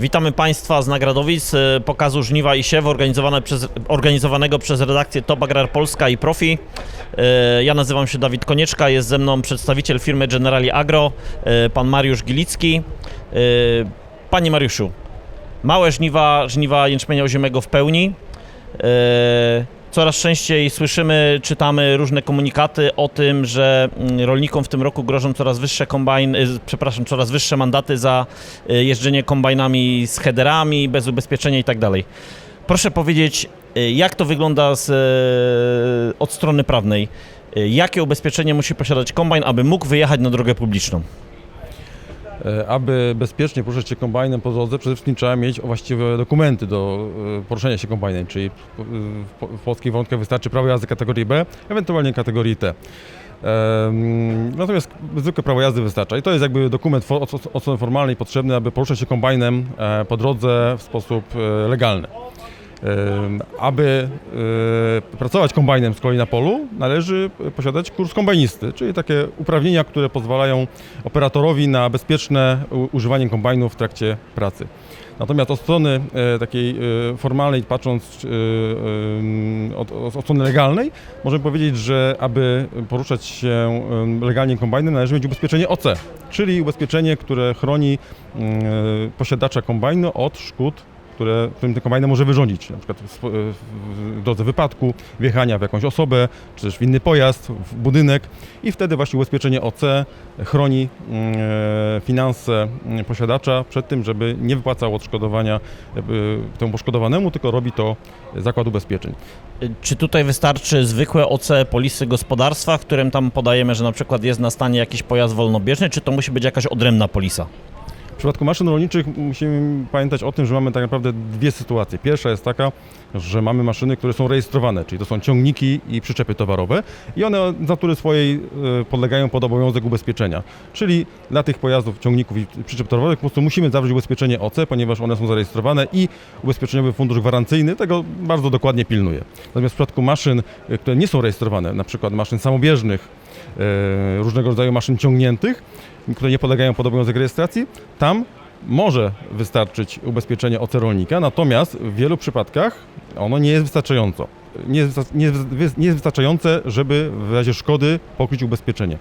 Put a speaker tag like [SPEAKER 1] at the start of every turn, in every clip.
[SPEAKER 1] Witamy Państwa z Nagradowic, e, pokazu Żniwa i Siew organizowane przez, organizowanego przez redakcję Top Agrar Polska i Profi. E, Ja nazywam się Dawid Konieczka, jest ze mną przedstawiciel firmy Generali Agro, e, pan Mariusz Gilicki. Panie Mariuszu, małe żniwa, żniwa jęczmienia ozimego w pełni. Coraz częściej słyszymy, czytamy różne komunikaty o tym, że mm, rolnikom w tym roku grożą coraz wyższe kombajn, przepraszam, coraz wyższe mandaty za y, jeżdżenie kombajnami z headerami, bez ubezpieczenia i tak. Proszę powiedzieć, y, jak to wygląda z, y, od strony prawnej? Jakie ubezpieczenie musi posiadać kombajn, aby mógł wyjechać na drogę publiczną?
[SPEAKER 2] E, Aby bezpiecznie poruszać się kombajnem po drodze, przede wszystkim trzeba mieć właściwe dokumenty do e, poruszania się kombajnem, czyli w, polskich warunkach wystarczy prawo jazdy kategorii B, ewentualnie kategorii T. Natomiast zwykłe prawo jazdy wystarcza i to jest jakby dokument od, strony formalnej potrzebny, aby poruszać się kombajnem e, po drodze w sposób legalny. Aby e, pracować kombajnem z kolei na polu, należy posiadać kurs kombajnisty, czyli takie uprawnienia, które pozwalają operatorowi na bezpieczne używanie kombajnu w trakcie pracy. Natomiast od strony e, takiej e, formalnej, patrząc od, od strony legalnej, możemy powiedzieć, że aby poruszać się legalnie kombajnem, należy mieć ubezpieczenie OC, czyli ubezpieczenie, które chroni posiadacza kombajnu od szkód które, którym ten kombajn może wyrządzić, na przykład w, drodze wypadku, wjechania w jakąś osobę, czy też w inny pojazd, w budynek i wtedy właśnie ubezpieczenie OC chroni mm, e, finanse mm, posiadacza przed tym, żeby nie wypłacał odszkodowania temu poszkodowanemu, tylko robi to zakład ubezpieczeń.
[SPEAKER 1] Czy tutaj wystarczy zwykłe OC polisy gospodarstwa, w którym tam podajemy, że na przykład jest na stanie jakiś pojazd wolnobieżny, czy to musi być jakaś odrębna polisa?
[SPEAKER 2] Przypadku maszyn rolniczych musimy pamiętać o tym, że mamy tak naprawdę dwie sytuacje. Pierwsza jest taka, że mamy maszyny, które są rejestrowane, czyli to są ciągniki i przyczepy towarowe i one z natury swojej e, podlegają pod obowiązek ubezpieczenia. Czyli dla tych pojazdów, ciągników i przyczep towarowych po prostu musimy zawrzeć ubezpieczenie OC, ponieważ one są zarejestrowane i Ubezpieczeniowy Fundusz Gwarancyjny tego bardzo dokładnie pilnuje. Natomiast w przypadku maszyn, e, które nie są rejestrowane, na przykład maszyn samobieżnych, różnego rodzaju maszyn ciągniętych, które nie podlegają pod obowiązek rejestracji, tam może wystarczyć ubezpieczenie OC rolnika, natomiast w wielu przypadkach ono nie jest wystarczająco. Nie jest, nie jest wystarczające, żeby w razie szkody pokryć ubezpieczenie.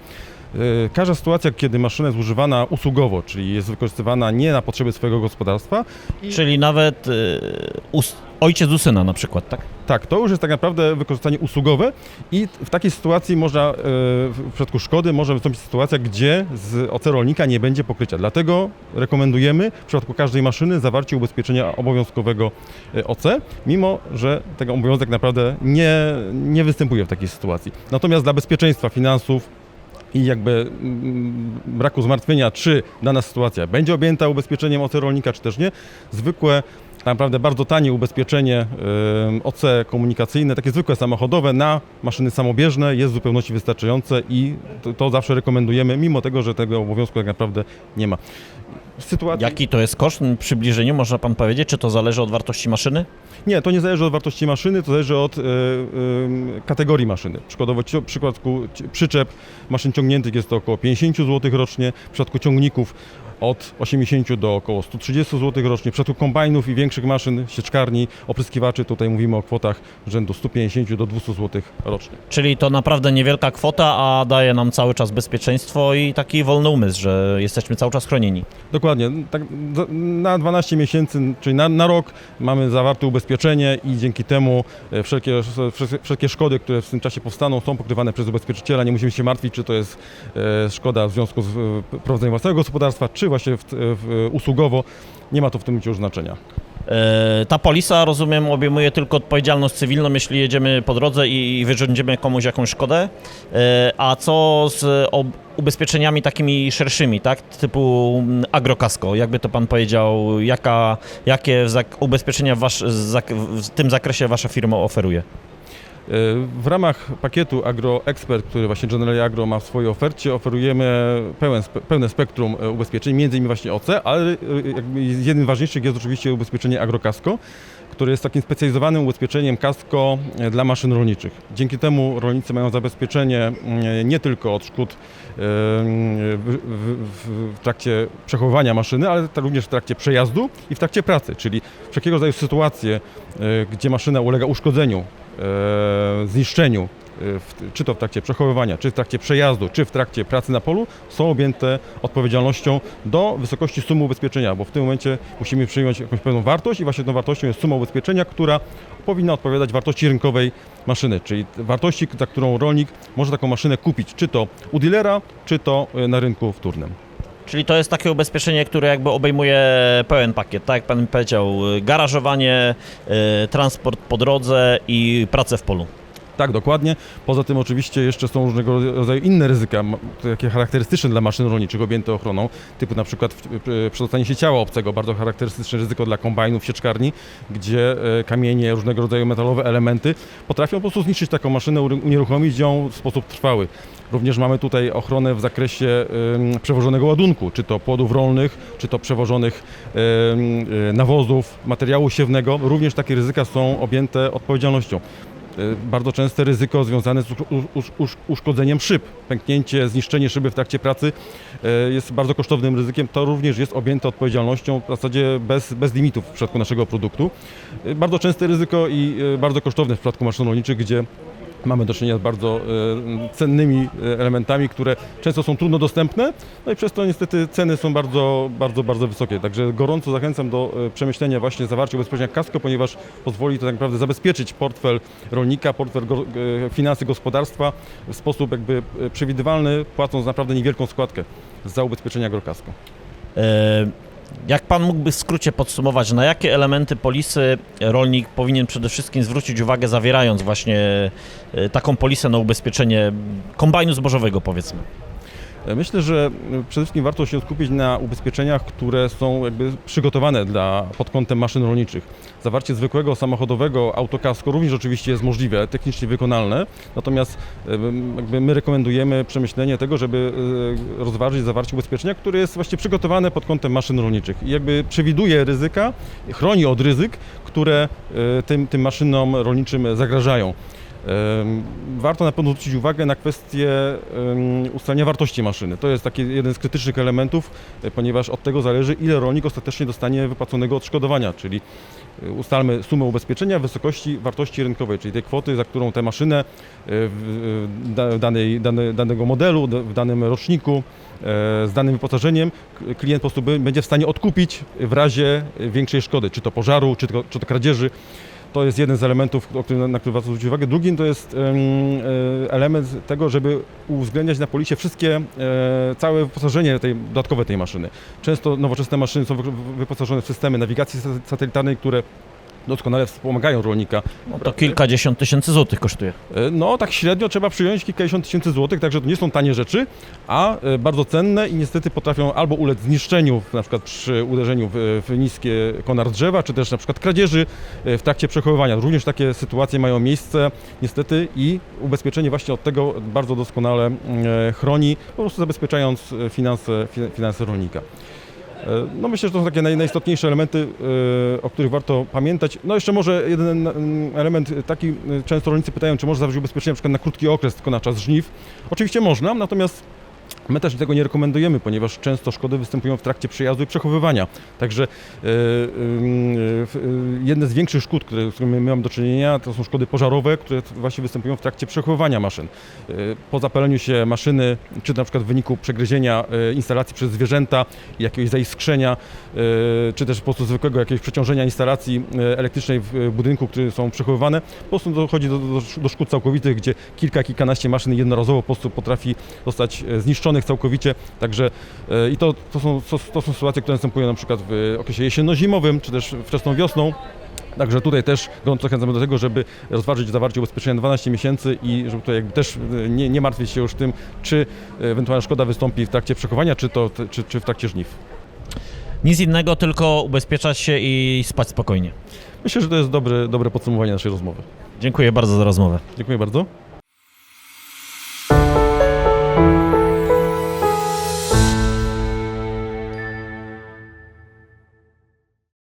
[SPEAKER 2] Yy, Każda sytuacja, kiedy maszyna jest używana usługowo, czyli jest wykorzystywana nie na potrzeby swojego gospodarstwa,
[SPEAKER 1] Czyli nawet y, us- ojciec u syna na przykład, tak?
[SPEAKER 2] Tak, to już jest tak naprawdę wykorzystanie usługowe i w takiej sytuacji można, e, w przypadku szkody może wystąpić sytuacja, gdzie z OC rolnika nie będzie pokrycia. Dlatego rekomendujemy w przypadku każdej maszyny zawarcie ubezpieczenia obowiązkowego e, OC, mimo że tego obowiązek naprawdę nie, nie występuje w takiej sytuacji. Natomiast dla bezpieczeństwa finansów i jakby mm, braku zmartwienia, czy dana sytuacja będzie objęta ubezpieczeniem OC rolnika, czy też nie, zwykłe, tak naprawdę bardzo tanie ubezpieczenie OC komunikacyjne, takie zwykłe samochodowe na maszyny samobieżne jest w zupełności wystarczające i to, to zawsze rekomendujemy, mimo tego, że tego obowiązku tak naprawdę nie ma. Sytuacji...
[SPEAKER 1] Jaki to jest koszt w przybliżeniu, można pan powiedzieć? Czy to zależy od wartości maszyny?
[SPEAKER 2] Nie, to nie zależy od wartości maszyny, to zależy od e, em, kategorii maszyny. Przykładowo w przypadku przyczep maszyn ciągniętych jest to około 50 zł rocznie, w przypadku ciągników od 80 do około 130 zł rocznie, w przypadku kombajnów i większych maszyn, sieczkarni, opryskiwaczy tutaj mówimy o kwotach rzędu 150 do 200 zł rocznie.
[SPEAKER 1] Czyli to naprawdę niewielka kwota, a daje nam cały czas bezpieczeństwo i taki wolny umysł, że jesteśmy cały czas chronieni.
[SPEAKER 2] Dokładnie, tak, na 12 miesięcy, czyli na, na rok mamy zawarte ubezpieczenie i dzięki temu e, wszelkie, wszelkie- wszelkie szkody, które w tym czasie powstaną, są pokrywane przez ubezpieczyciela. Nie musimy się martwić, czy to jest e, szkoda w związku z e, prowadzeniem własnego gospodarstwa, czy właśnie w, w, usługowo. Nie ma to w tym momencie już znaczenia.
[SPEAKER 1] E, Ta polisa, rozumiem, obejmuje tylko odpowiedzialność cywilną, jeśli jedziemy po drodze i wyrządzimy komuś jakąś szkodę. E, A co z ubezpieczeniami takimi szerszymi, tak? Typu mm, agrokasko, jakby to pan powiedział, jaka, jakie ubezpieczenia w, wasz, w tym zakresie wasza firma oferuje?
[SPEAKER 2] W ramach pakietu Agro Expert, który właśnie General Agro ma w swojej ofercie, oferujemy pełen, pełne spektrum e, ubezpieczeń, między innymi właśnie OC, ale e, z jednym z ważniejszych jest oczywiście ubezpieczenie Agrokasko, które jest takim specjalizowanym ubezpieczeniem kasko dla maszyn rolniczych. Dzięki temu rolnicy mają zabezpieczenie mm, nie tylko od szkód w, trakcie przechowywania maszyny, ale również w trakcie przejazdu i w trakcie pracy, czyli wszelkiego rodzaju sytuacje, e, gdzie maszyna ulega uszkodzeniu, e, zniszczeniu, w, czy to w trakcie przechowywania, czy w trakcie przejazdu, czy w trakcie pracy na polu, są objęte odpowiedzialnością do wysokości sumy ubezpieczenia, bo w tym momencie musimy przyjąć jakąś pewną wartość i właśnie tą wartością jest suma ubezpieczenia, która powinna odpowiadać wartości rynkowej maszyny, czyli wartości, za którą rolnik może taką maszynę kupić, czy to u dealera, czy to e, na rynku wtórnym.
[SPEAKER 1] Czyli to jest takie ubezpieczenie, które jakby obejmuje pełen pakiet, tak jak pan powiedział, y, garażowanie, y, transport po drodze i pracę w polu.
[SPEAKER 2] Tak, dokładnie. Poza tym oczywiście jeszcze są różnego rodzaju inne ryzyka, takie charakterystyczne dla maszyn rolniczych objęte ochroną, typu na przykład przedostanie się ciała obcego, bardzo charakterystyczne ryzyko dla kombajnów, sieczkarni, gdzie e, kamienie, różnego rodzaju metalowe elementy potrafią po prostu zniszczyć taką maszynę, unieruchomić ją w sposób trwały. Również mamy tutaj ochronę w zakresie przewożonego ładunku, czy to płodów rolnych, czy to przewożonych e, nawozów, materiału siewnego. Również takie ryzyka są objęte odpowiedzialnością. E, bardzo częste ryzyko związane z usz- usz- usz- uszkodzeniem szyb. Pęknięcie, zniszczenie szyby w trakcie pracy e, jest bardzo kosztownym ryzykiem. To również jest objęte odpowiedzialnością w zasadzie bez, bez limitów w przypadku naszego produktu. E, Bardzo częste ryzyko i bardzo kosztowne w przypadku maszyn rolniczych, gdzie mamy do czynienia z bardzo e, cennymi e, elementami, które często są trudno dostępne, no i przez to niestety ceny są bardzo, bardzo, bardzo wysokie. Także gorąco zachęcam do e, przemyślenia właśnie zawarcia ubezpieczenia kasko, ponieważ pozwoli to tak naprawdę zabezpieczyć portfel rolnika, portfel go, finanse gospodarstwa w sposób jakby przewidywalny, płacąc naprawdę niewielką składkę za ubezpieczenie agrokasko.
[SPEAKER 1] Jak pan mógłby w skrócie podsumować, na jakie elementy polisy rolnik powinien przede wszystkim zwrócić uwagę, zawierając właśnie y, taką polisę na ubezpieczenie kombajnu zbożowego, powiedzmy?
[SPEAKER 2] Myślę, że przede wszystkim warto się skupić na ubezpieczeniach, które są jakby przygotowane dla, pod kątem maszyn rolniczych. Zawarcie zwykłego samochodowego autokasko również oczywiście jest możliwe, technicznie wykonalne, natomiast jakby my rekomendujemy przemyślenie tego, żeby e, rozważyć zawarcie ubezpieczenia, które jest właśnie przygotowane pod kątem maszyn rolniczych i jakby przewiduje ryzyka, chroni od ryzyk, które e, tym, tym maszynom rolniczym zagrażają. Warto na pewno zwrócić uwagę na kwestię ustalenia wartości maszyny. To jest taki jeden z krytycznych elementów, e, ponieważ od tego zależy, ile rolnik ostatecznie dostanie wypłaconego odszkodowania, czyli e, ustalmy sumę ubezpieczenia w wysokości wartości rynkowej, czyli tej kwoty, za którą tę maszynę e, w w da- danej, dane, danego modelu, w danym roczniku, z danym wyposażeniem, klient po prostu będzie w stanie odkupić w razie większej szkody, czy to pożaru, czy to, czy to kradzieży. To jest jeden z elementów, na który warto zwrócić uwagę. Drugim to jest e, element tego, żeby uwzględniać na policie wszystkie, e, całe wyposażenie tej, dodatkowe tej maszyny. Często nowoczesne maszyny są wy- wyposażone w systemy nawigacji sa- satelitarnej, które doskonale wspomagają rolnika.
[SPEAKER 1] No to kilkadziesiąt tysięcy złotych kosztuje.
[SPEAKER 2] E, No, tak średnio trzeba przyjąć kilkadziesiąt tysięcy złotych, także to nie są tanie rzeczy, a e, bardzo cenne i niestety potrafią albo ulec zniszczeniu, na przykład przy uderzeniu w, w niskie konar drzewa, czy też na przykład kradzieży e, w trakcie przechowywania. Również takie sytuacje mają miejsce niestety i ubezpieczenie właśnie od tego bardzo doskonale e, chroni, po prostu zabezpieczając finanse, fi- finanse rolnika. E, No myślę, że to są takie naj, najistotniejsze elementy, e, o których warto pamiętać. No jeszcze może jeden mm, element taki, e, często rolnicy pytają, czy można zawrzeć ubezpieczenie na przykład na krótki okres, tylko na czas żniw. Oczywiście można, natomiast My też tego nie rekomendujemy, ponieważ często szkody występują w trakcie przejazdu i przechowywania. Także w- e, jedne z większych szkód, które, z którymi mamy do czynienia, to są szkody pożarowe, które właśnie występują w trakcie przechowywania maszyn. E, po zapaleniu się maszyny, czy na przykład w wyniku przegryzienia e, instalacji przez zwierzęta, jakiegoś zaiskrzenia, e, czy też po prostu zwykłego jakiegoś przeciążenia instalacji e, elektrycznej w e, budynku, które są przechowywane, po prostu dochodzi do, do, do szkód całkowitych, gdzie kilka, kilkanaście maszyn jednorazowo po prostu potrafi zostać e, całkowicie. Także e, i to, to, są, to, to są sytuacje, które następują na przykład w okresie jesienno-zimowym, czy też wczesną wiosną. Także tutaj też gorąco zachęcamy do tego, żeby rozważyć zawarcie ubezpieczenia na 12 miesięcy i żeby tutaj jakby też e, nie, nie martwić się już tym, czy ewentualna szkoda wystąpi w trakcie przechowania, czy, to, czy, czy w trakcie żniw.
[SPEAKER 1] Nic innego, tylko ubezpieczać się i spać spokojnie.
[SPEAKER 2] Myślę, że to jest dobre, dobre podsumowanie naszej rozmowy.
[SPEAKER 1] Dziękuję bardzo za rozmowę.
[SPEAKER 2] Dziękuję bardzo.